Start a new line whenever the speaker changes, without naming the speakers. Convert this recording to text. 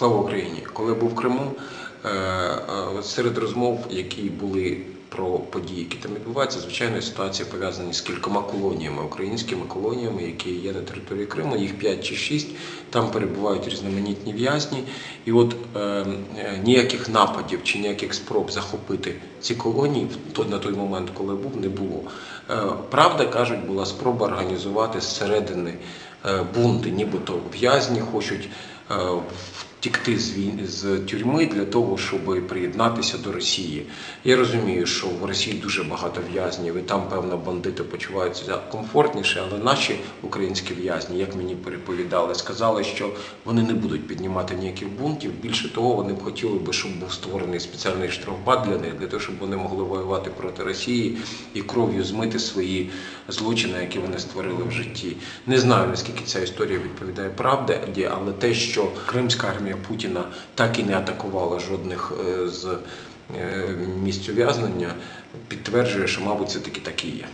Слава Україні! Коли був в Криму, е, е, серед розмов, які були про події, які там відбуваються, звичайно, ситуація пов'язана з кількома колоніями, українськими колоніями, які є на території Криму, їх 5 чи 6, там перебувають різноманітні в'язні. І от е, е, ніяких нападів чи ніяких спроб захопити ці колонії на той момент, коли був, не було. Е, правда, кажуть, була спроба організувати зсередини бунти, нібито в'язні хочуть е, втікти з війни з тюрми для того, щоб приєднатися до Росії. Я розумію, що в Росії дуже багато в'язнів, і там, певно, бандити почуваються комфортніше, але наші українські в'язні, як мені переповідали, сказали, що вони не будуть піднімати ніяких бунтів. Більше того, вони б хотіли би, щоб був створений спеціальний штрафбат для них, для того, щоб вони могли воювати проти Росії і кров'ю змити свої злочини, які вони створили в житті. Не знаю наскільки ця історія відповідає правді, але те, що кримська армія Путіна так і не атакувала жодних е, з е, місць ув'язнення, підтверджує, що, мабуть, це таки так і є.